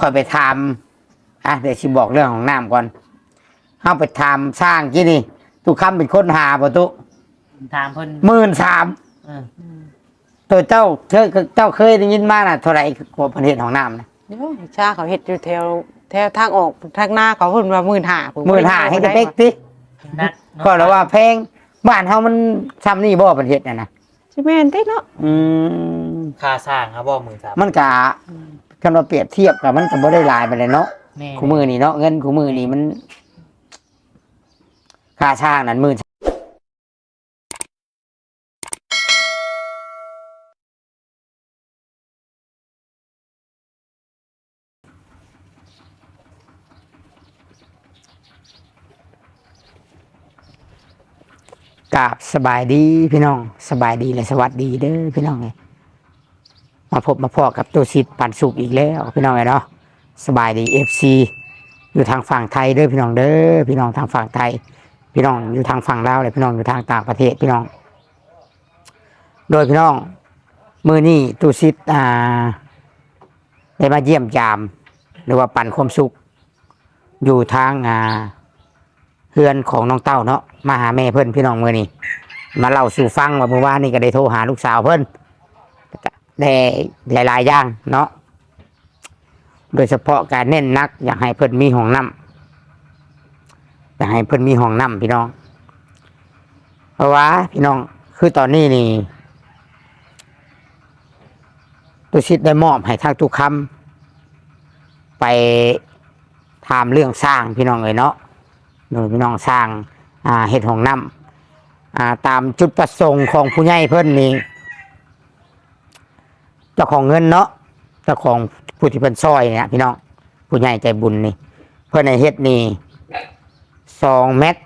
ค่อยไปทำอะเดี๋ยวชิบอกเรื่องของน้ำก่อนเข้าไปทำสร้างที่นี่ตุกคำเป็นคนหาประตูถามเพิ่นหมื่นสามเออตัวเจ้าเธอเจ้าเคยได้ยินมาน่ะเท่าไหร่กว่าประเทศของน้ำนะเดี๋ยวชาเขาเฮ็ดอยู่แถวแถวทางออกทางหน้าเขาเพิ่นว่าหมื่นห้าหมื่นห้าให้กระเต็กสินักเนาะก็แล้วว่าแพงบ้านเฮามันซ้ำนี่บ่ประเทศน่ะนะสิแม่นติเนาะอืมค่าสร้างครับบ่หมื่นสามมันกะ กันมาเปรียบเทียบกับมันก็บ่ได้หลายไปเลยเนาะแม่คู่มือนี่เนาะเงินคู่มือนี่มัน ค่าช่างนั้นหมื่นกราบสบายดีพี่น้อง สบายดีและสวัสดีเด้อพี่น้องเลย มาพบมาพอกับตัวสิทธิ์ปันสุกอีกแล้วพี่น้องเนาะสบายดีเอฟซีอยู่ทางฝั่งไทยเด้อพี่น้องเด้อพี่น้องทางฝั่งไทย พี่น้องอยู่ทางฝั่งลาวเลยพี่น้องอยู่ทางต่างประเทศพี่น้อง โดยพี่น้องมือนี่ตูซิดอ่าได้มาเยี่ยมยาม หรือว่าปันความสุข อยู่ทางอ่าเพื่อนของน้องเต้าเนาะมาหาแม่เพื่อนพี่น้องมือนี่มาเล่าสู่ฟังว่าเมื่อวานนี่ก็ได้โทรหาลูกสาวเพื่อน ได้หลาย ๆ อย่างเนาะโดยเฉพาะการเน้นนัก อยากให้เพื่อนมีห้องน้ำอยากให้เพื่อนมีห้องน้ำพี่น้อง เพราะว่าพี่น้องคือตอนนี้นี่ตุชิตได้มอบให้ทางทุกคำไปถามเรื่องสร้างพี่น้องเลยเนาะโดยพี่น้องสร้างอาเห็ดของน้ำตามจุดประสงค์ของผู้ใหญ่เพิ่นนี่ เจ้าของเงินเนาะเจ้าของผู้ที่เพิ่นซอยเนี่ยพี่น้องผู้ใหญ่ใจบุญนี่ เพิ่นในเฮ็ดนี่สองเมตร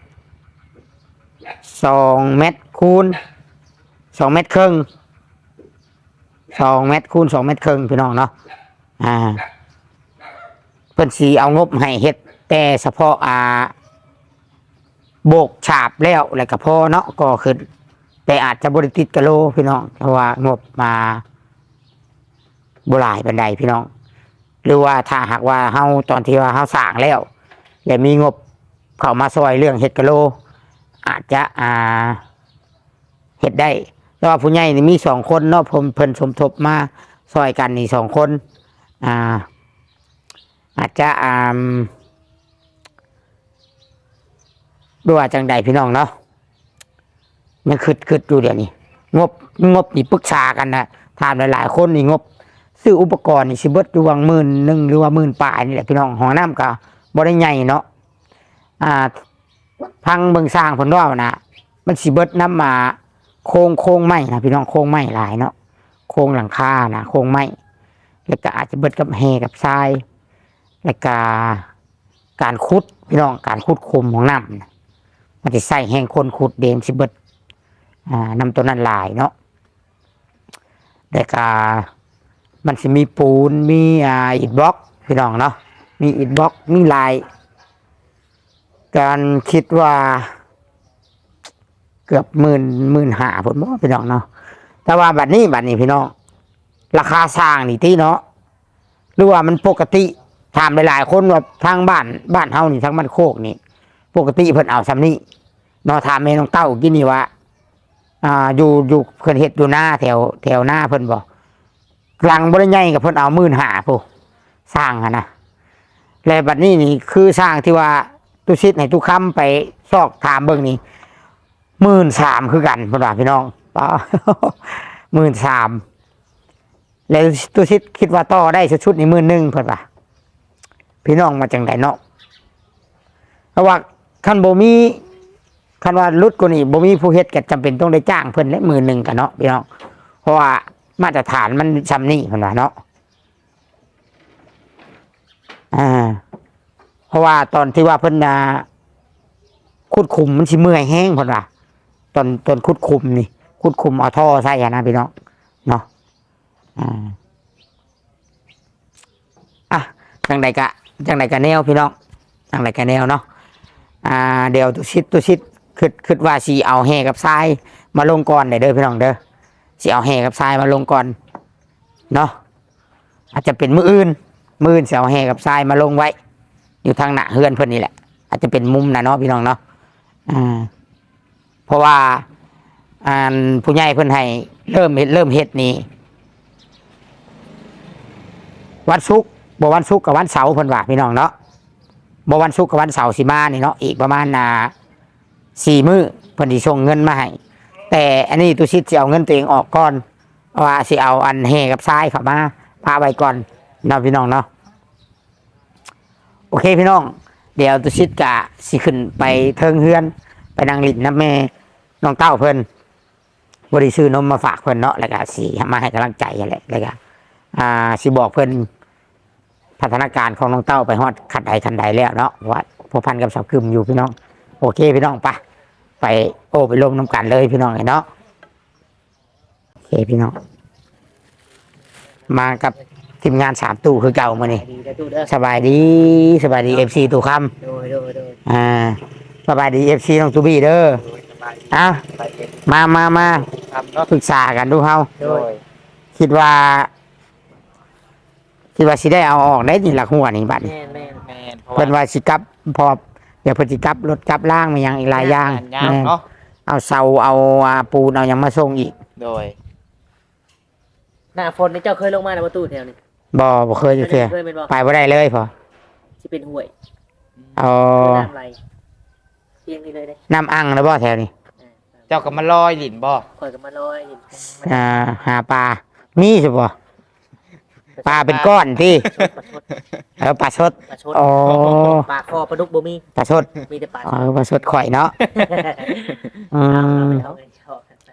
สองเมตรคูณสองเมตรครึ่งสองเมตรคูณสองเมตรครึ่งพี่น้องเนาะอ่าเพิ่นสีเอางบให้เฮ็ดแต่เฉพาะอ่าโบกฉาบแล้วแล้วก็พอเนาะก็คือแต่อาจจะบริติดกะโลพี่น้องเพราะว่างบมา บหลายบันไดพี่น้อง หรือว่าถ้าหากว่าเฮาตอนที่ว่าเฮาสร้างแล้วแล้วมีงบเข้ามาซอยเรื่องเฮ็ดกะโล อาจจะอ่าเฮ็ดได้แต่ว่าผู้ใหญ่นี่มีสองคนเนาะผมเพิ่นสมทบมาซอยกันนี่สองคนอ่าอาจจะอ่าดูว่าจังใดพี่น้องเนาะยังคืดคืดดูเดี๋ยวนี้ งบงบนี่ปรึกษากันนะถามหลาย ๆ คนนี่งบ ซื้ออุปกรณ์นี่สิเบิดอยู่วังหมื่นหนึ่งหรือว่าหมื่นปลายนี่แหละพี่น้องหอน้ำก็บ่ได้ใหญ่เนาะอ่าพังเบิงสร้างผลว่านะมันสิเบิดน้ำมาโครงโครงไม้นะพี่น้องโครงไม้หลายเนาะโครงหลังคานะโครงไม้แล้วก็อาจจะเบิดกับเฮกับทราย แล้วก็การขุดพี่น้องการขุดคุมของน้ำนะมันจะใส่แห้งคนขุดเดมสิเบิดอ่านำตัวนั้นหลายเนาะแล้วก็ มันจะมีปูนมีอ่าอิฐบล็อกพี่น้องเนาะมีอิฐบล็อกมีลาย การคิดว่าเกือบหมื่นหมื่นห้าผมบอกพี่น้องเนาะแต่ว่าบัดนี้บัดนี้พี่น้องราคาสร้างนี่ที่เนาะหรือว่ามันปกติถามหลายๆคนว่าทางบ้านบ้านเฮานี่ทางบ้านโคกนี่ ปกติเพิ่นเอาซ้ำนี่เนาะถามแม่น้องเต้ากินนี่ว่าอ่าอยู่อยู่เพิ่นเฮ็ดอยู่หน้าแถวแถวหน้าเพิ่นบอก กลางบ่ได้ใหญ่กับเพิ่นเอาหมื่นห้าพุสร้างนะแล้วบัดนี้นี่คือสร้างที่ว่าตุชิดให้ทุกคำไปซอกถามเบิ่งนี่หมื่นสามคือกันพ่อว่าพี่น้องป้าหมื่นสามแล้วตัวชิดคิดว่าต่อได้ชุดนี้หมื่นหนึ่งเพิ่นว่าพี่น้องมาจังไดเนาะเพราะว่าคันโบมีคันว่ารุดกว่านี้โบมีผู้เฮ็ดก็จำเป็นต้องได้จ้างเพิ่นและหมื่นหนึ่งกันเนาะพี่น้องเพราะว่า มาตรฐานมันซ้ำนี่เพิ่นว่าเนาะอ่า เพราะว่าตอนที่ว่าเพิ่นนะคุดคุมมันสิเมื่อยแห้งเพิ่นว่าตอนตอนคุดคุมนี่ คุดคุมเอาท่อใส่อะนะพี่น้องเนาะอ่าอะจังใดกะจังใดกะแนวพี่น้องจังใดกะแนวเนาะอ่า เดี๋ยวตุชิดตุชิดคิดคิดว่าสีเอาแห่กับทรายมาลงก่อนเด้อเด้อพี่น้องเด้อ สีเอาแห่กับทรายมาลงก่อนเนาะอาจจะเป็นมืออื่น มื่นเสเอาแห่กับทรายมาลงไว้ อยู่ทางหน้าเฮือนเพิ่อนนี่แหละ อาจจะเป็นมุมนะเนาะพี่น้องเนาะอ่าเพราะว่าอ่าผู้ใหญ่เพิ่อนให้เริ่มเริ่มเฮ็ดนี่วันศุกร์บ่วันศุกร์กับวันเสาร์เพิ่นว่าพี่น้องเนาะบ่วันศุกร์กับวันเสาร์สิมานี่เนาะอีกประมาณอ่าสี่มื้อเพิ่นสิส่งเงินมาให้ แต่อันนี้ตุชิตสิเอาเงินตัวเองออกก่อนว่าสิเอาอันแห่กับทรายเข้ามาพาไว้ก่อนเนาะพี่น้องเนาะโอเคพี่น้อง เดี๋ยวตุชิตกะสิขึ้นไปเทิงเฮือน ไปนั่งลินน้ำแม่น้องเต้าเพิ่นบริซื้อนมมาฝากเพิ่นเนาะแล้วก็สิมาให้กำลังใจนั่นแล้วก็อ่าสิบอกเพิ่นพัฒนาการของน้องเต้าไปฮอดขันใดขันใดแล้วเนาะว่าพวพันกับสับกึมอยู่พี่น้อง โอเคพี่น้องไปะ ไปโอ้ไปลมน้ำกันเลยพี่น้องเนาะโอเคพี่น้อง มากับทีมงานสามตู้คือเก่ามานี่ดีได้ตู้เด้อสบายดีสบายดีเอฟซีตู้คำโดยโดยโดยอ่าสบายดีเอฟซีน้องตูบี้เด้อโดยสบายดีเอาไปเย็นมามามาทำเนาะปรึกษากันดูเฮาโดยคิดว่า คิดว่าสิได้เอาออกได้นี่หลักหัวนี่บัดนี้ แม่นแม่นแม่นเพราะเพิ่นว่าสิกลับพอ เดี๋ยวเพิ่นสิกลับรถกลับล่างมายังอีกหลายอย่างยางเนาะเอาเสาเอาอ่าปูนเอาหยังมาส่งอีกโดยหน้าฝนนี่เจ้าเคยลงมาในประตูแถวนี้บ่บ่เคยจะเทื่อเคยเป็นบ่ไปบ่ได้เลยพอที่เป็นห้วยเอาน้ำไหลเพียงนี้เลยเด้น้ำอังแล้วบ่แถวนี้อ่าเจ้าก็มาลอยหลินบ่คอยกับมาลอยเห็นอ่าหาปลามีสิบ่ ปลาเป็นก้อนที่ปลาชดเออปลาสดปลาชดอ๋อปลาคอปลาดุกบ่มีปลาสดมีแต่ปลาเออปลาสดข่อยเนาะอืมเอาไปชอบกันไป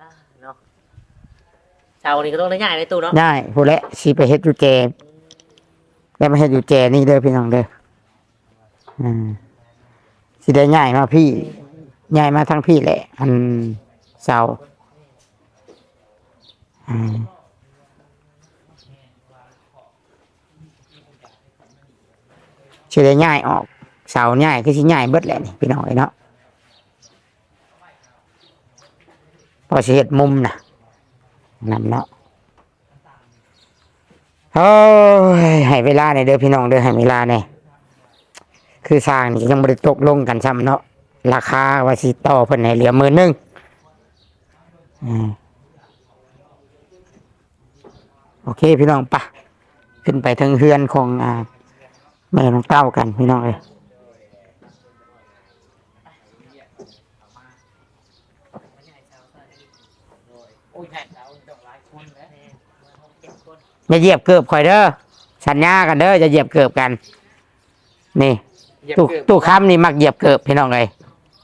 อ่าเนาะเช้านี้ก็ต้องได้ง่ายในตู้เนาะได้ผู้นแหละสิไปเฮ็ดอยู่แจแล้วมาเฮ็ดอยู่แจนี่เด้อพี่น้องเด้ออืมสิได้ง่ายมาพี่ง่ายมาทั้งพี่แหละอันเสาอืม สิได้ง่ายออก เสาง่ายคือสิง่ายเบิดแหละนี่พี่น้องเอ้ยเนาะพอสิเฮ็ดมุมน่ะนั่นเนาะโอ้ยให้เวลาในอยเด้อพี่น้องเด้อให้เวลาในอยคือสร้างนี่ยังบริตกลงกันซ้ำเนาะราคาว่าสิต่อเพิ่นให้เหลือหมื่นหนึงอโอเคพี่น้องปะขึ้นไปทางเฮือนของอ่า แม่น้องเต้ากันพี่น้องเลยโอ้ยง่ายเช้าต้องหลายคนแล้วเจ็ดคนอย่าเหยียบเกือบข่อยเด้อสัญญากันเด้อจะเหยียบเกือบกัน นี่เหยียบตู้เกือบตู้ค้ำนี่มักเหยียบเกือบพี่น้องเลย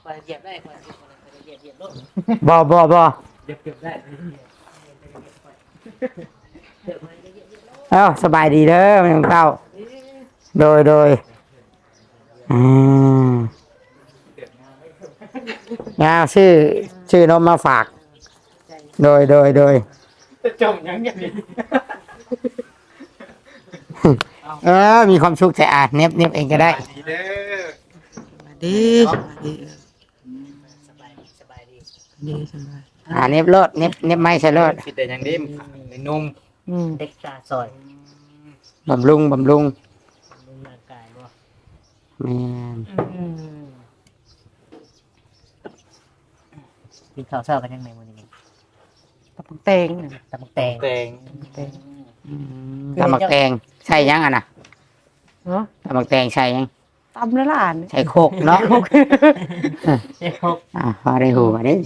คอยเหยียบได้คอยเหยียบเหยียบรถบ่บ่บ่เหยียบเก็บได้เอ้าสบายดีเด้อแม่ของเต้า โดยโดยอืมงาชื่อชื่อนมมาฝาก โดยโดยโดยจมยังอย่างนี้เออ มีความสุขแต่อาจเน็บเน็บเองก็ได้ ดีเด้อดีดีสบายดีสบายดีดีสบายอ่าเน็บรถเน็บเน็บไม่ใช่รถคิดแต่อยังเด้มในนุ่มอืมเด็กตาซอยบำรุงบำรุงลุงร่างกายบ่ แม่นกินข้าวเช้ากันยังไงมื้อนี้ตะปังเตงน่ะตำบักแตงแตงเตงอืมตำบักแตงใช่ยังอะนะเนาะตำบักแตงใช่ยังตำแล้วล่ะใช่โคกเนาะเด็กครบอ่าพอได้หูอันนี้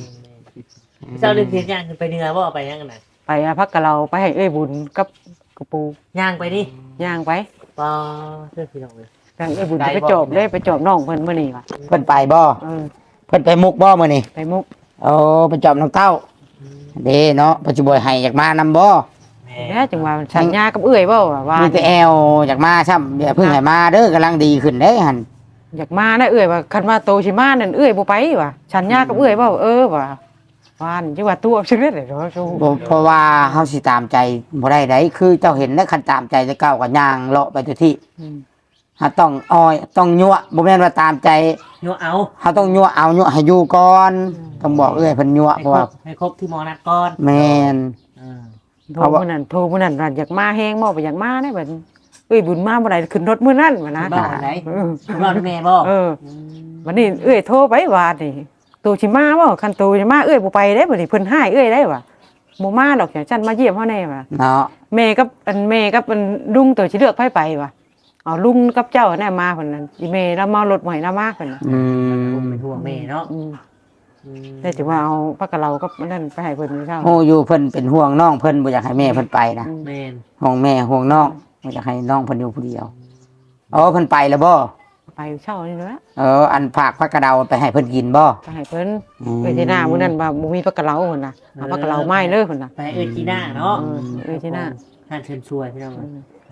เจ้าเรื่องเทียนย่างขึ้นไปเหนือบ่ไปย่างกันน่ะไปอาพักกับเราไปให้เอ้ยบุญกับกระปูย่างไปดิย่างไปปอเพื่อนพี่น้องเลย ทางเอ้ยบุญจะไปจอบเลยไปจอบน้องเพิ่นมื้อนี้ว่ะเพิ่นไปบ่เออเพิ่นไปมุกบ่มื้อนี้ไปมุกโอ้ไปจอบน้องเต้าเด้เนาะปัจจุบันให้อยากมานำบ่แม่แม่จังว่าสัญญากับเอ้ยเว้าว่าว่ามีแต่แอลอยากมาซ้ำเดี๋ยวเพิ่งให้มาเด้อกำลังดีขึ้นเด้หั่นอยากมานะเอ้ยว่าคันว่าโตสิมานั่นเอ้ยบ่ไปว่ะสัญญากับเอ้ยเว้าเออว่าว่านจังว่าตัวซึ่งได้เนาะชูบ่เพราะว่าเฮาสิตามใจบ่ได้ไดคือเจ้าเห็นแล้วคันตามใจจะเก้าก็ย่างเลาะไปทุกที่ อืมเฮาต้องอ้อยต้องยั่วบ่แม่นว่าตามใจยัวเอาเฮาต้องยั่วเอายั่วให้อยู่ก่อนต้องบอกเอ้ยเพิ่นยั่วให้เพราะครว่าบให้ครบที่หมอนัดก่อนแม่น อ่าโทรมื้อนั้นโทรมื้อนั้นว่าอยากมาแฮงบ่บ่อยากมาได้บัดนี้เอ้ยบุญมาบ่ได้ขึ้นรถมื้อนั้นว่านะบ้านไหนเออคุณพ่อแม่บ่เออวันนี้เอ้ยโทรไปว่านี่ตูสิมาบ่คันตูสิมาเอ้ยบ่ไปเด้บัดนี้เพิ่นให้เอ้ยได้ว่ะบ่มาดอกอย่างฉันมาเยี่ยมเฮาแน่ว่ะเนาะ แม่กับอันแม่กับอันลุงตัวสิเลือกไผไปว่ะ เอาลุงกับเจ้าแน่มาเพิ่นนั่นอีแม่แล้วมารถใหม่แล้วมาเพิ่นน่ะอืมผมเป็นห่วงแม่เนาะอืมอืมแต่สิว่าเอาพักกะเรากับนั่นไปให้เพิ่นเช้าโอ้อยู่เพิ่นเป็นห่วงน้องเพิ่นบ่อยากให้แม่เพิ่นไปนะแม่นห่วงแม่ห่วงน้องบ่อยากให้น้องเพิ่นอยู่ผู้เดียวอ๋อเพิ่นไปแล้วบ่ไปเช้านี่แหละเอออันผักผักกระเดาไปให้เพิ่นกินบ่ไปให้เพิ่นอืมไปที่หน้ามื้อนั้นว่าบ่มีพักกะเราเพิ่นน่ะเอาพักกะเราไม้เลยเพิ่นน่ะไปเอ้ยจีน่าเนาะเออเอ้ยจีน่าท่านเชิญชวนพี่น้อง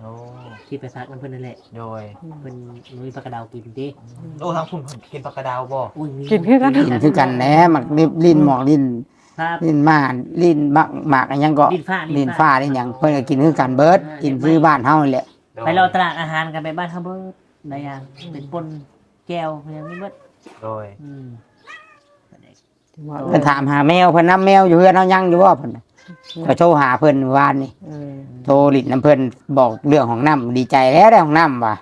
อืมโอ้ที่ไปพักน้ำเพิ่นนั่นแหละโดย เพิ่นมีปลากระดาวกินดิโอ้ทางคุณผมกินปลากระดาวบ่อุ้ยมีกินคือกัน กินคือกันแหน่มักลิ้นลิ้นหมอกลิ้นครับลิ้นมาลิ้นมักหมากอันหยังก็ลิ้นฟ้าลิ้นฟ้าลิ้นหยังเพิ่นก็กินคือกันเบิดกินคือบ้านเฮานี่แหละไปเราตลาดอาหารกันไปบ้านเขาเบิดได้ยังเป็นปนแก้วยังไม่เบิดโดยอืมว่าเพิ่นถามหาแมวเพิ่นนํแมวอยู่เฮือนเฮายังอยู่บ่เพิ่นน่ะ ก็โทรหาเพิ่นเมื่อวานนี่เออโทรลิ้นน้ำเพิ่นบอกเรื่องของน้ำดีใจแล้วได้ของน้ำว่ะ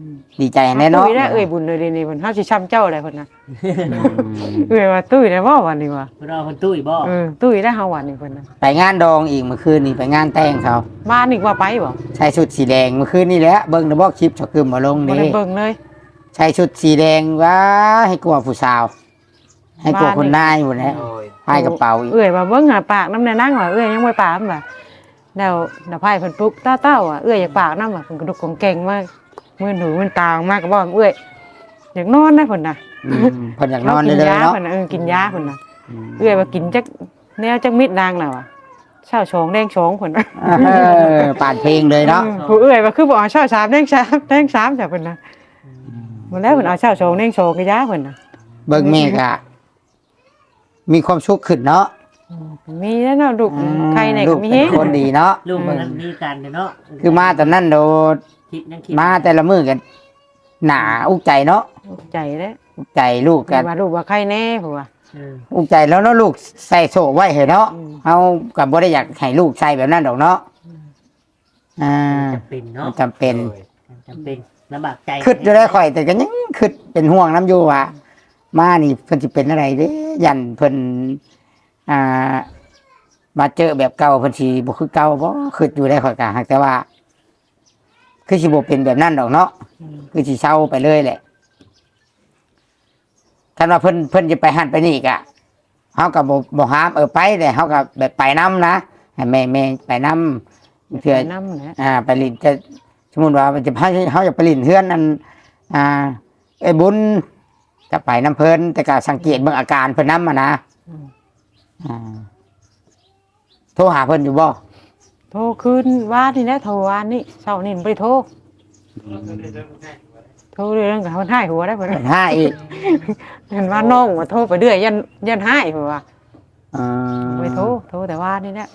อืมดีใจแน่เนาะตุ้ยได้เอ้ยบุญเลยเดี๋ยวนี้เพิ่นเฮาสิช้ำเจ้าได้เพิ่นน่ะอืมเอ้ยว่าตุ้ยได้บ่วันนี้ว่าเพิ่นเอาคนตุ้ยบ่เออตุ้ยได้เฮาวันนี้เพิ่นน่ะไปงานดองอีกเมื่อคืนนี่ไปงานแต่งเขาบ้านอีกว่าไปบ่ใส่ชุดสีแดงเมื่อคืนนี่แหละเบิ่งในบอกคลิปเฉกึมมาลงบ่นี่ได้เบิ่งเลยใส่ชุดสีแดงว้าให้กลัวผู้สาว ให้กลัวคนนายหมดแล้วโดยให้กระเป๋าอีกเอ้ยว่าเบิ่งหาปากน้ำในนั่งว่าเอ้ยยังบ่ปากมันว่าแล้วน่ะไผเพิ่นปลุกต้าเต้าอะเอ้ยอยากปากน้ำว่าเพิ่นกระดุกกองเก่งมากมือหนูมันตามากก็บอกเอ้ยอยากนอนนะเพิ่นน่ะอืมเพิ่นอยากนอนเลยกิเลยยาเนาะเพิ่นน่ะเออกินยาเพิ่นน่ะอืมเอ้ยว่ากินจักแนวจักมิดนางน่ะว่ะเช้าชองแดงชองเพิ่นน่ะเออปานเพลงเลยเนาะผู้เอ้ยว่าคือบ่เอาเช้าสามแดงสามแดงสามจ้ะเพิ่นน่ะหมดแล้วเพิ่นเอาเช้าชองแดงชองก็ยาเพิ่นน่ะ เบิ่งแม่ก็ มีความสุขขึ้นเนาะมีแล้วเนาะลูกใครเนี่ยลูก็กมีเป็เฮนคนดีเนาะลูกมันนั้นมีกันเนาะคือมาตอนนั้นโดดคิดยังคิดมาแต่ละมื้อกันหนาอุกใจเนาะใจเด้ออุกใจลูกกันว่าลูกว่าใครแน่ผัวเอออุกใจแล้วเนาะลูกใส่โซ่ไว้ให้เนาะอืมเฮาก็บ่ได้อยากให้ลูกใส่แบบนั้นดอกเนาะอ่าจำเป็นเนาะมันจำเป็นโดยจำเป็นลำบากใจคิดอยู่ได้ข่อยแต่ก็ยังคิดเป็นห่วงน้ำอยู่ว่า มานี่เพิ่นสิเป็นอะไรเด้ยันเพิ่นอ่ามาเจอแบบเก่าเพิ่นสิบ่คือเก่าบ่คิดอยู่ได้ข่อยก็หากแต่ว่า คือสิบ่เป็นแบบนั้นดอกเนาะคือสิเศร้าไปเลยแหละท่านว่าเพิ่นเพิ่นจะไปหันไปนี่กะเฮาก็บ่บ่ห้ามเออไปแต่เฮาก็แบบไปนํนะให้แม่แม่ไปนํเพื่อน้ำนะอ่า ไปลินจะสมมติว่ามันจะพาเขาจะไปลินเฮือนอัน อ่าไอ้บุญ จะไปน้ำเพลินแต่ก็สังเกตเบื้องอาการเพิ่นน้ำมานะอ่าโทรหาเพิ่นอยู่บ่โทรคืนว่านี่นะโทรวานนี่เช้านี่บ่ไปโทรโทรเรื่องกับมันให้หัวได้เพิ่นเพิ่นห้าอีกเห็นว่าน้องว่าโทรไปเรื่อยยันยันให้ผัวอืมไปโทรโทรแต่ว่านี่แหละ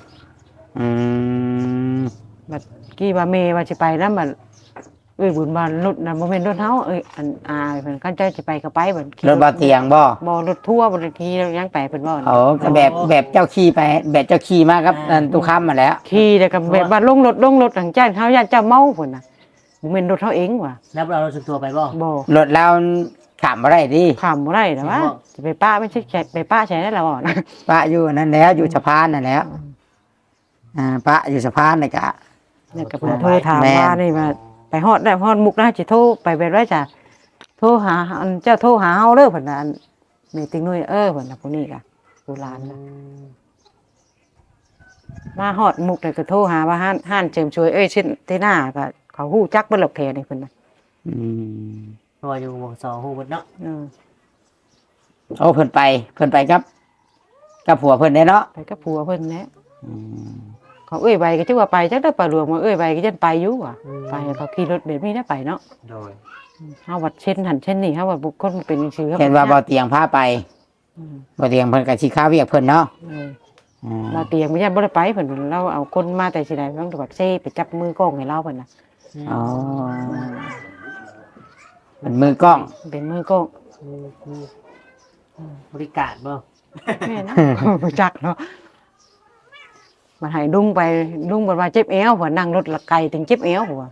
อืม บัดกี้ว่าเมว่าสิไปนำบัด เอ้ยบุญบานรถน่ะบ่แม่นรถเฮาเอ้ยอันอายเพิ่นกันเจ้าสิไปก็ไปบัดขี่รถบ่เตียงบ่บ่รถทัวร์บ่ได้ขี่ยังไปเพิ่นบ่โอ้ก็แบบแบบเจ้าขี่ไป แบบเจ้าขี่มาครับอันตุค้ำมาแล้วขี่แล้วก็แบบว่าลงรถลงรถทางจ้านเฮาย่านเจ้าเมาพุ่นน่ะบ่แม่นรถเฮาเองว่ะแล้วเราส่วนตัวไปบ่บ่รถเราขามบ่ได้ดิข้ามบ่ได้แต่ว่าจะไปป้าไม่ใช่แค่ไปป้าใช่ได้แล้วบ่นะปะอยู่นั่นแล้วอยู่สะพานนั่นแล้วอ่าปะอยู่สะพานนี่กะ แล้วก็เพิ่นโทรถามแม่นว่านี่ว่า ไปฮอดได้ฮอดมุกนะสิโทรไปแบบไรจ้ะโทรหาอันเจ้าโทรหาเฮาเด้อเพิ่นน่ะอันแม่ติงนุ้ยเออเพิ่นน่ะผู้นี้ก็ผู้หลานน่ะมาฮอดมุกเลยก็โทรหาว่าห้านห้านเจิมช่วยเอ้ยชิ้นที่หน้าก็เขาฮู้จักเบิ่นหลบแขนี่เพิ่นน่ะอืมเพราะว่าอยู่วงสองฮู้เบิดเนาะเออโอ้เพิ่นไป เพิ่นไปครับ กับผัวเพิ่นได้เนาะไปกับผัวเพิ่นแหละ เขาเอ้ยใบก็จักว่าไปจักได้ปลาหลวงว่าเอ้ยใบก็จังไปอยู่ว่ะไปเขาขี่รถแบบนี้ได้ไปเนาะโดยเฮาวัดเช่นหันเช่นนี่เฮาว่าบุคคลมันเป็นจังซี่เห็นว่าบ่เตียงพาไปอืมบ่เตียงเพิ่นก็สิค้าเวียกเพิ่นเนาะเอออ่าเราเตียงไม่ใช่บ่ได้ไปเพิ่นเราเอาคนมาแต่สิได้ต้องตรวจเซ่ไปจับมือกล้องให้เราเพิ่นน่ะอ๋อเป็นมือกล้อง เป็นมือกล้องบริการบ่แม่นะบ่จักเนาะ มันให้ลุงไปลุงบอกว่าเจ็บเอวหัวนั่งรถละไกลถึงเจ็บเอวหัว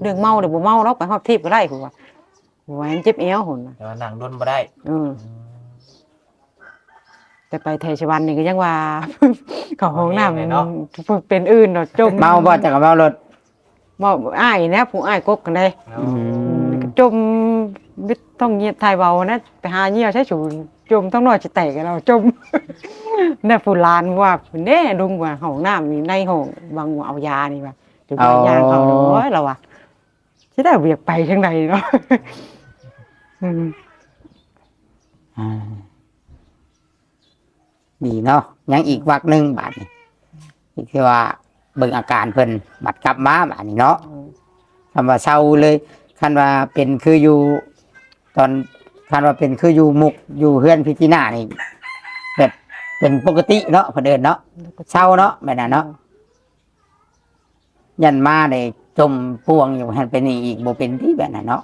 เรื่องเมาเดี๋ยวบ่เมาเนาะไปฮอบทิพย์ก็ได้หัวหัวให้มันเจ็บเอวหัวน่ะแต่ว่าหนังดนบ่ได้เออแต่ไปเทชวันนี่ก็ยังว่าเขาห้องน้ำเป็นอื่นเนาะจมเมาบ่จักก็เมารถเมาอ้ายนะผู้อ้ายกกกันได้อืมก็จมวิทย์ต้องเงียบทายเบานะไปหาเงี่ยวใช้ชู จมต้องนอนจะแตกกันเราจมน่ะผู้หลานว่าเน่ลุงว่าห้องน้ำนี่ในห้องบางว่าเอายานี่ว่าถึงว่ายางเขาโอ้ยเราว่าสิได้เวียกไปทางใดเนาะอืมอ่าดีเนาะยังอีกวักหนึ่งบาทนี่ที่คือว่าเบิ่งอาการเพิ่นบัดกลับมาบาทนี่เนาะคำว่าเศร้าเลยคันว่าเป็นคืออยู่ตอน คันว่าเป็นคืออยู่มุกอยู่เฮือนพิจินานี่แบบเป็นปกติเนาะเพนเดินเนาะเศร้าเนาะแบบนั้นเนาะยันมาได้จมป่วงอยู่หันเป็นนี่อีกบ่เป็นที่แบบนั้นเนาะ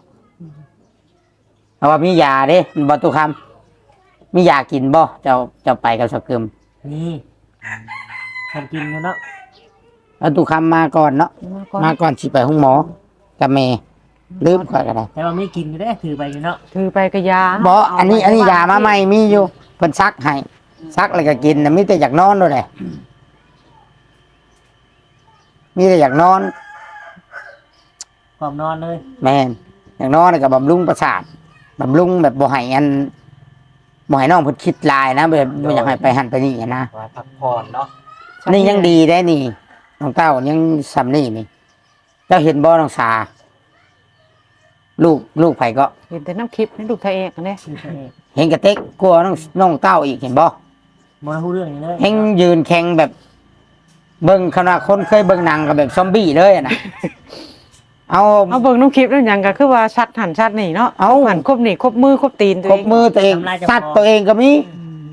เพราะว่ามียาเด้บ่ตุคำมียากินบ่เจ้าเจ้าไปกับสกึมนี่ทำกินกันเนาะเอาตุคำมาก่อนเนาะมาก่อนมาก่อนสิไปห้องหมอกับแม่ ลืมข่อยก็ได้แต่ว่าไม่กินก็ได้ถือไปอยู่เนาะถือไปกระยาบ่อันนี้อันนี้ยามาใหม่มีอยู่เพิ่นซักให้ซักแล้วก็กินนะมีแต่อยากนอนด้วยแหละมีแต่อยากนอน ความนอนเลยแม่นอยากนอนแล้วก็บำรุงประสาทบำรุงแบบบ่ให้อันบ่ให้น้องเพิ่นคิดหลายนะแบบบ่อยากให้ไปหันไปนี่นะว่าพักผ่อนเนาะนี่ยังดีได้นี่น้องเต้ายังซำนี่นี่เจ้าเห็นบ่น้องสา ลูกลูกไผก็เห็นแต่น้ำคลิปนี่ลูกไทยเอกอันนี้คือใช่เห็นกระเต็กกลัวน้องน้องเต้าอีกเห็นบ่มองพูดเรื่องนี้เลยเฮงยืนแข่งแบบ เบิ่งขนาดคนเคยเบิ่งหนังกับแบบซอมบี้เลยอะนะ เอาเอาเบิ่งน้ำคลิปนั่นหยังก็คือว่าชัดหันชัดนี่เนาะเอาหันครบนี่ครบมือครบตีนตัวครเอบงมือตัวเองสัตว์ตัวเองก็มี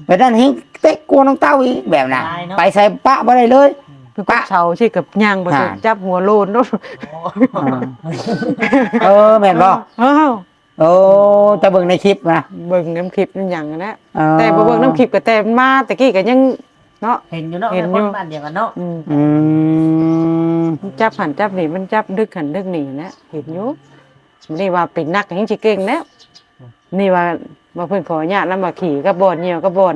แบบนั้นเฮงเต็กกลัวน้องเต้าอีกแบบน่ะไปใส่ปะบ่ได้เลย คือกับเชาใช่กับย่างบ่ถูกอ่าจับหัวโลนเนาะเออแม่นบ่เอ้าโอ้จะเบิ่งในคลิปนะเบิ่งน้ำคลิปนั่นหยังอะนะเออแต่บ่เบิ่งน้ำคลิปก็แต่มาแต่กี้ก็ยังเนาะเห็นอยู่เนาะเห็เป็นนอยู่คนบ้านเดียวกันเนาะอืมอืมจับหันจับนี่มันจับดึกหันดึกนี่นะเห็นอยู่นี่ว่าเป็นนักยังสิเก่งแล้วนี่ว่า ว่าเพิ่นขออนุญาตนำมาขี่กับบอนเหี่ยวกับบอน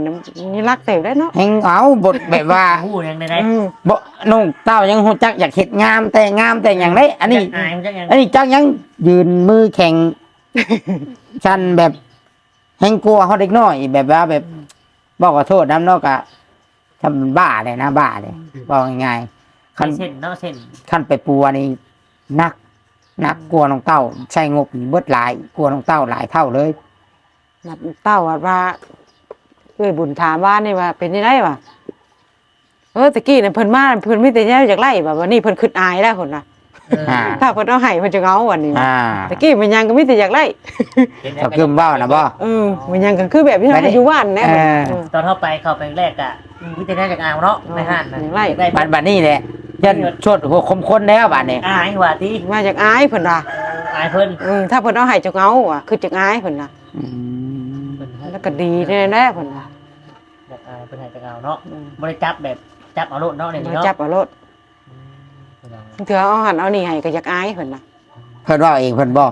นี่รักเต็มได้เนาะเฮงเอาบทแบบว่าพูดยังไงได้อืมบ่น้องเต้ายังฮู้จักอยากเฮ็ดงามแต่งามแต่อย่างไรอันนี้ อายมันจะยังอันนี้จักยังยืนมือแข็ง ชันแบบแหงกลัวเขาเด็กน้อยแบบว่าแบบบอกขอโทษน้ำเนอกอะทำเป็นบ้าเลยนะบ้าเลยบอกง่ายๆคันเส้นเนาะเส้นคันไปปัวนี่นักนักกลัวน้องเต้า ใช้งบเบิดหลายกลัวน้องเต้าหลายเท่าเลย นัดเต้าว่าว่าเอ้ยบุญถามว่านี่ว่าเป็นยังไงวะเออตะกี้เนี่ยเพิ่นมาเพิ่นมีแต่แนวอยากไล่แบบว่านี่เพิ่นคิดอายแล้วคนน่ะเอออ่าถ้าเพิ่นเอาให้เพิ่นจะเอาวันนี้อ่าตะกี้มันยังก็มีแต่อยากไล่เขาคืมเบ้านะบ่เออมันยังก็คือแบบที่ไม่เราได้อยู่บ้านนะเออเออตอนเข้าไปเข้าไปแรกอะวิทยาจากอ่างเนาะในห้างนะไล่ได้บัดบัดนี้แหละยันชดหัวคมคนแล้วบัดนี้อายว่าที่มาจากอายเพิ่นว่าอายเพิ่นเออถ้าเพิ่นเอาให้จะเอาอะคือจากอายเพิ่นน่ะอืมเพิ่นแล้ว ก็ดีแน่ๆเพิ่นว่าอยากอายเพิ่นให้จากอ่างเนาะอืมบริจับแบบจับเอาโลดเนาะเนี่ยมาเนาะจับเอารถเถือเอาหันเอานี่ให้ก็อยากอายเพิ่นน่ะเพิ่นว่าเองเพิ่นบอก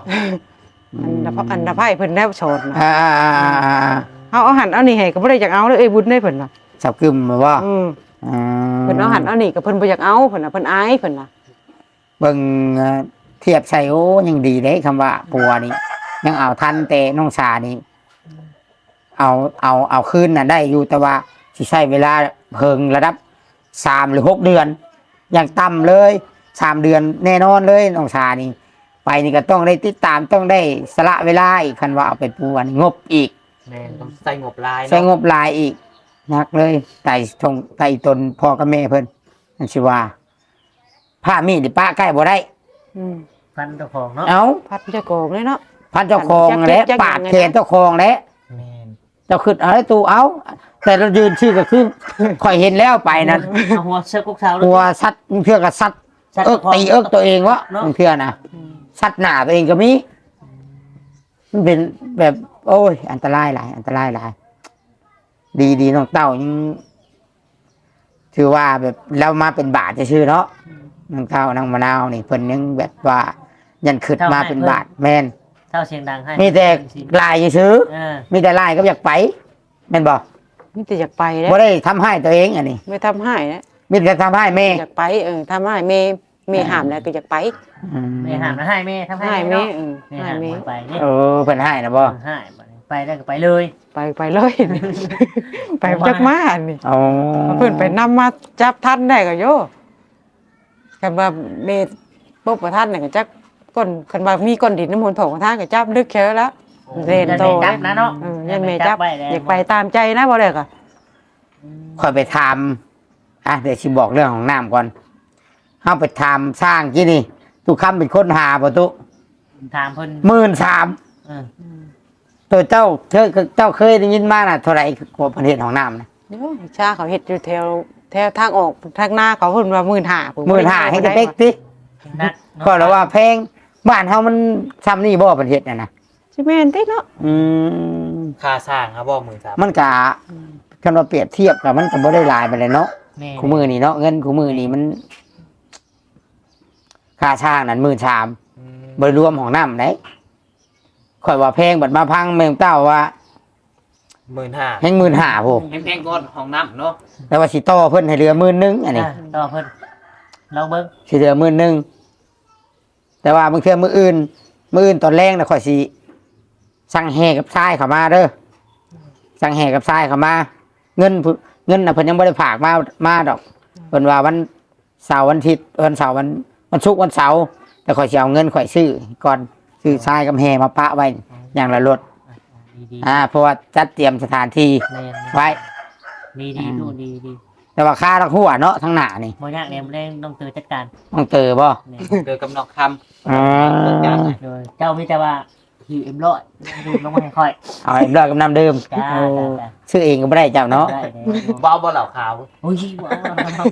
อันดับอันดับไพ่เพิ่นได้โชนน่ะอ่าอ่าอ่าอ่าอ่าเอาเอาหันเอานี่ให้ก็บ่ได้อยากเอาเลยเอ้ยบุญได้เพิ่นน่ะสับกึมมาว่าอืมอืมเพิ่นเอาหันเอานี่ก็เพิ่นบ่อยากเอาเพิ่นน่ะเพิ่นอายเพิ่นน่ะเบิ่งเอ่อเทียบใส่โอ้ยังดีเด้คำว่าปัวนี่ยังเอาทันแต่น้องสานี่ เอาเอาเอาคืนน่ะได้อยู่แต่ว่าสิใช้เวลาเพิงระดับสามหรือหกเดือน อย่างต่ำเลยสามเดือนแน่นอนเลยน้องสานี่ไปนี่ก็ต้องได้ติดตามต้องได้สละเวลาอีกคันว่าเอาไปปัวนี่งบอีกแม่นต้องใส่งบลายใช้เนาะงบหลายอีกนักเลยไต่ทงไต่ตนพ่อกับแม่เพิ่นนั่นสิว่าผ้ามีดนี่ป้าใกล้บ่ได้ อืมฟันเจ้าของเนาะเอาพัดเจ้าโกงเลยเนาะ พันเจ้าของจักและจักปาดยังไงแขนเจ้าของและแม่น เจ้าขึ้นเอาให้ตูเอา แต่เรายืนชื่อก็คือข่อยเห็นแล้วไปนั้นเอาหัวเชือกกุกเท้าหัวซัดเพื่อกับซัดชัดเอิกตีเอิกตัวเองวะเนาะเพื่อนะซัดหน้าตัวเองก็มีมันเป็นแบบ โอ้ย อันตรายหลาย อันตรายหลาย ดีดีน้องเต้ายังถือว่าแบบเรามาเป็นบาทจะชื่อๆเนาะนางเท่านางมะนาวนี่เพิ่นยังแบบว่า ยันขึ้นมาเป็นบาทแม่น เท่าเสียงดังให้มีแต่ลายซื้อเออมีแต่ลายก็อยากไปแม่นบ่นี่แต่อยากไปแล้วบ่ได้ทำให้ตัวเองอันนี้ไม่ทำให้นะมีแต่ทำให้แม่อยากไปเออทำให้เมย์เมย์หามแล้วก็อยากไปแม่หามนะให้แม่ทำให้ให้เมเนาะย์เออแม่ให้หามเมย์ไปนี่เออเพิ่นให้นะบ่ให้ไปได้ก็ไปเลย ไปไปเลย ไปจักมาอันนี่อ๋อเพิ่นไปนำมาจับท่านได้ก็โยกันว่าเมย์ปุ๊บประท่านเนี่ยก็จัก ก้นคันว่ามีก้อนดินน้ำมนต์ถกประท่านก็จับลึกเชอแล้วเรียนโตจับนะเนาะเออยันเมย์จับไว้แล้วอยากไปตามใจนะบ่เลยก็ค่อยไปทำอะเดี๋ยวสิบอกเรื่องของน้ำก่อนเฮาไปทำสร้างที่นี่ทุกคำเป็นคนหาบ่ตุถามเพิ่นหมื่นสามเออตัวเจ้าเธอเจ้าเคยได้ยินมาน่ะเท่าไหร่กว่าประเทศของน้ำนะเดี๋ยวชาเขาเฮ็ดอยู่แถวแถวทางออกทางหน้าเขาเพิ่นว่า15,000หมื่นห้าให้จะเป๊กตินักเนาะก็แล้วว่าแพง บ้านเฮามันซ้ำนี่บ่ประเทศน่ะนะสิแม่นติเนาะอืมค่าสร้างครับบ่หมื่นสามมันกะคันว่าเปรียบเทียบกับมันก็บ่ได้หลายไปเลยเนาะแม่คู่มือนี่เนาะเงินคู่มือนี่มันค่าช่างนั่นหมื่นสามอืมบริรวมของน้ำได้ข่อยว่าแพงบัดมาพังแมงเต้าว่าหมื่นห้าแพงหมื่นห้าพวกแพงๆก่อนห้องน้ำเนาะแต่ว่าสิต่อเพิ่นให้เหลือหมื่นหนึงอันนี้ อะต่อเพิ่นลองเบิ่งสิเหลือหมื่นหนึง แต่ว่าบางเทื่อมื้ออื่น มื้ออื่นตอนแรกน่ะข่อยสิสั่งแห่กับทรายเข้ามาเด้อสั่งแห่กับทรายเข้ามา เงินผู้เงินน่ะเพิ่นยังบ่ได้ฝากมามาดอกเพิ่นว่าวันเสาร์วันอาทิตย์วันเสาร์วันวันศุกร์วันเสาร์แต่ข่อยสิเอาเงินข่อยซื้อก่อนซื้อทรายกับแห่มาปะไว้อย่างละรถดีๆอ่าเพราะว่าจัดเตรียมสถานที่แม่นไว้ ดีดีดูดีดี แต่ว่าค่าทั้งหัวเนาะทั้งหน้านี่บ่ยากเนี่ยบ่ได้ต้องเจอจัดการต้องเตอบ่แม่นเจอกำนองคอ่าโดยเจ้ามีแต่ว่าหิวเอ็มร้อยดูลงมาให้ค่อยเอาเอ็มร้อยกับน้ำเดิมจ้าโอ้จ้าซื้อเองก็ไม่ได้เจ้าจ้าเนาะได้เลยำเบาบ่เหล่าขาวโอ้ยว้าว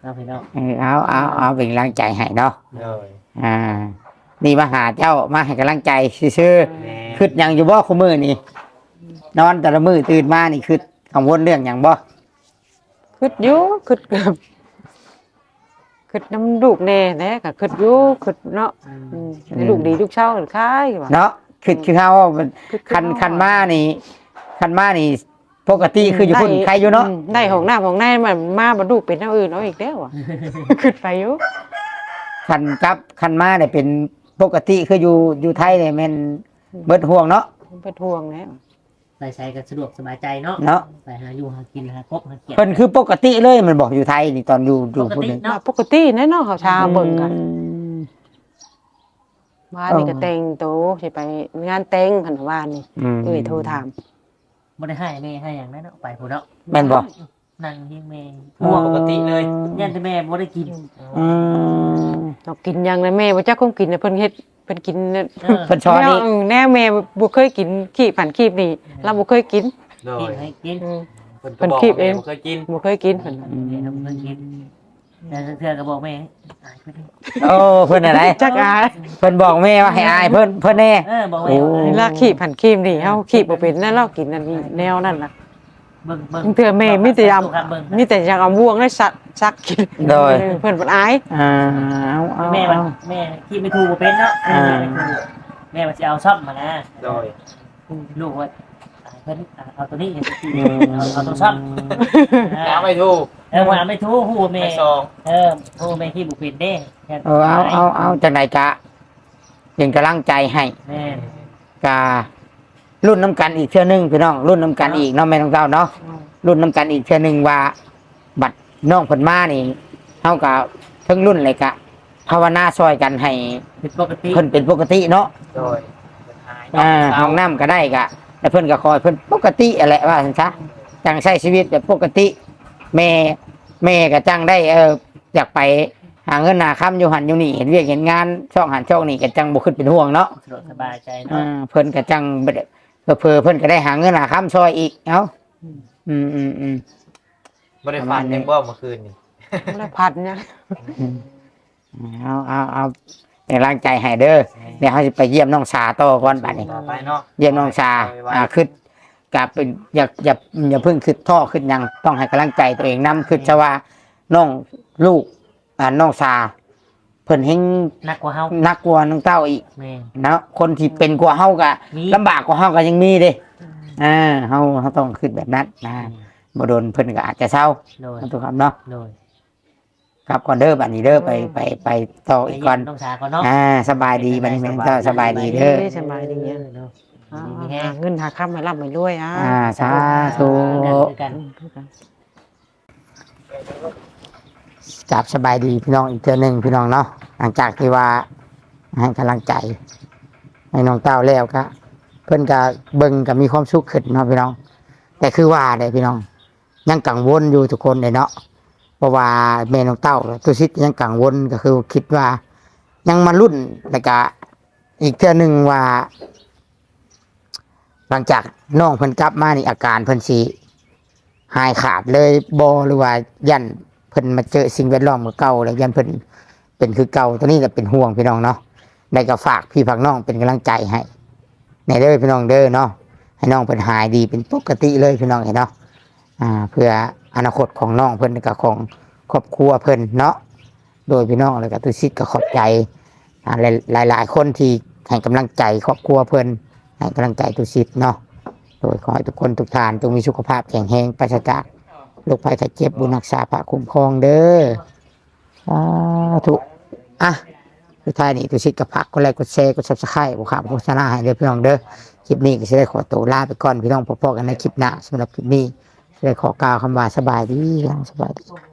เอาพี่น้องเออเอาเอาเอาเป็นกำลังใจให้เนาะเลยอ่า นี่มาหาเจ้ามาให้กำลังใจซื่อแม่ๆคือหยังอยู่บ่คุมือนี่นอนแต่ละมือตื่นมานี่คือ กังวลเรื่องหยังบ่คิดอยู่คิดกับคิดน้ำลูกแน่แน่ก็คิดอยู่คิดเนาะอืมให้ลูกดีลูกเช้าคล้ายว่าเนาะคือคือเขาว่ามันคิดคันเาะคันมานี่ คันมานี่ปกติคืออยู่พุ่นใครอยู่เนาะมได้ของหน้าของในมันมาบ่ลูกเป็นเท่าอื่นเอาอีกแล้วอะคิดไปอยู่คันกับคันมาเนี่ยเป็นปกติคืออยู่อยู่ไทยเนี่ยแม่นเบิดห่วงเนาะ เป็นห่วงแล้ว ไปใช้กันสะดวกสบายใจเนาะเนาะไปหาอยู่หากินหากบหาเกียรเพิ่นคือปกติเลยมันบอกอยู่ไทยนี่ตอนอยู่อยู่ปกพุ่นตินี่เนาะว่าปกติแน่เนอนเขาชาเบิ่งกันอืมบ้านนี่ก็แต่งโตสิไปงานแต่งหันว่านนี่อืมเอ้ยโทรถามบ่ได้ให้แม่ให้อย่างนั้นเนาะไปพุ่นเนาะแม่นบ่นั่งเฮียงแม่ห่วงปกติเลยยันแต่แม่บ่ได้กินอืมเรากินหยังนะแม่บ่จักคงกินนะเพิ่นเฮ็ดเพิ่นกินน่ะเออเพิ่นชอนี่แวแน่แม่บ่เคยกินขี้ผันคีบนี่เราบ่เคยกินเลกินยให้กินอืม เพิ่นเพิ่ก็นบอกคีบเองว่าเคยกินบ่เคยกินเพิ่นแม่ทำเพิ่นกินแต่เทื่อก็บอกแม่อายเพิ่นโอ้เพิ่นอะไรจักอายเพิ่นบอกแม่ว่าให้อายเพิ่นเพิ่นแน่ เออบอกแม่โอ้ว่านี่ลาขี้ผันคีบนี่เฮาขี้บ่เป็นนั่นเรากินนั่นแนวนั่นน่ะ เบิ่งเบิ่งเทื่อแม่มีแต่ยามครับเบิ่งมีแต่อยากเอาบ่วงได้สักสักกินโดยเออเพิ่นบ่อายอ่าเอาเอาแม่มันเอา แม่ที่ไม่ถูกบ่เป็นเนาะอ่า แม่ไม่ถูกแม่มันจะเอาซ่อมมานะโดยลูกว่าอ่าเพิ่นอ่าเอาตัวนี้เอาเอาตัวซ่อมน้ำไม่ถูกเออว่าไม่ถูกฮู้ว่าแม่ไม่ซองเออฮู้ว่าแม่ที่บ่เป็นเด้แค่เออเอาเอาเอาจังไดกะเป็นกำลังใจให้แม่กา รุ่นน้ำกันอีกเทื่อหนึงพี่น้องรุ่นน้ำกันอีกเนาะแม่น้องเจ้าเนาะรุ่นน้ำกันอีกเทื่อหนึงว่า บัดน้องเพิ่นมานี่เฮากับทั้งรุ่นเลยกะภาวนาซอยกันให้เป็นปกติเพิ่นเป็นปกติเนาะโดยเพิ่นหายอ่าเศร้ห้องน้ำก็ได้กะแต่เพิ่นก็คอยเพิ่นปกติอะไรว่าซั่นซะจังใช้ชีวิตแบบปกติแม่แม่ก็จังได้เอออยากไปหาเงินหาค้ำอยู่หันอยู่นี่เห็นเวียกเห็นงานช่องหันช่องนี่ก็จังบ่ขึ้นเป็นห่วงเนาะสะดวกสบายใจอ่าเนาะเพิ่นก็จังบ่ได้ เพิ่อๆเพิ่นก็ได้หาเงินหาค้ำซอยอีกเอ้าอืมอืมอืมบ่ได้ฟันยังบ่เมื่อคืนนี่บ่ได้พัดเนี่ยเอาเอาเอาเป็นกำลังใจให้เด้อเดี๋ยวเขาจะไปเยี่ยมน้องชาต่อก่อนบัดนี้ ต่อไปเนาะเยี่ยมน้องชาอ่าคือกับเป็นอย่าอย่าอย่าเพิ่งคิดท่อขึ้นหยังต้องให้กำลังใจตัวเองนํคือจะว่าน้องลูกอ่าน้องสาเพิ่นเฮงนักกว่าเฮานักกว่าน้องเต้าอีกแม่นเนาะคนที่เป็นกว่าเฮาก็มีลำบากกว่าเฮาก็ยังมีเด้อ่าเฮาเฮาต้องคิดแบบนั้นนะบ่โดนเพิ่นก็อาจจะเศร้าโดยถูกครับเนาะโดยครับก่อนเด้อบัดนี้เด้อไปไปไปต่ออีกก่อนต้องสาก่อนเนาะอ่าสบายดีบัดนี้แม่นเจ้าสบายดีเด้อสบายดีเนี่ยเนาะอ่าดีแฮะหาเงินหาค่ำมาร่ำมาด้วยอะอ่าสาธุกัน จับสบายดีพี่น้องอีกเทื่อหนึงพี่น้องเนาะหลังจากที่ว่าให้กำลังใจให้น้องเต้าแล้วก็เพิ่อนก็เบิ่งก็มีความสุขขึ้นเนาะพี่น้อง แต่คือว่าเด้พี่น้อง ยังกังวลอยู่ทุกคนเลยเนาะเพราะว่าแม่น้องเต้าตัวชิดยังกังวลก็คือคิดว่า ยังมารุ่นแล้วก็อีกเทื่อหนึ่งว่า หลังจากน้องเพิ่นกลับมานี่อาการเพิ่นสิหายขาดเลยบอหรือว่ายัน เพิ่นมาเจอสิ่งแวดล้อมเก่าแล้วยันเพิ่นเป็นคือเก่าตัวนี้ก็เป็นห่วงพี่น้องเนาะได้ก็ฝากพี่ฝากน้องเป็นกำลังใจให้ในเด้อพี่น้องเด้อเนาะให้น้องเพิ่นหายดีเป็นปกติเลยพี่น้องเห็นเนาะอ่า เพื่ออนาคตของน้องเพิ่นกับของครอบครัวเพิ่นเนาะโดยพี่น้องแล้วก็ตุชิดก็ขอบใจอ่าหลายหลายคนที่ให้กำลังใจครอบครัวเพิ่นให้กำลังใจทุกสิทธ์เนาะโดยขอให้ทุกคนทุกทานจงมีสุขภาพแข็งแรงปราศจาก ลูกภัยไข้เจ็บบุญรักษาพระคุ้มครองเด้อสาธุอะสุดท้ายนี้ทุกสิทธิ์กับพักก็ไลค์กดแชร์กดซับสไครต์บุคคลโฆษณาให้เด้อพี่น้องเด้อคลิปนี้ก็จะได้ขอตัวลาไปก่อนพี่น้องพบกันในคลิปหน้าสำหรับคลิปนี้จะได้ขอกล่าวคำว่าสบายดีสบายดี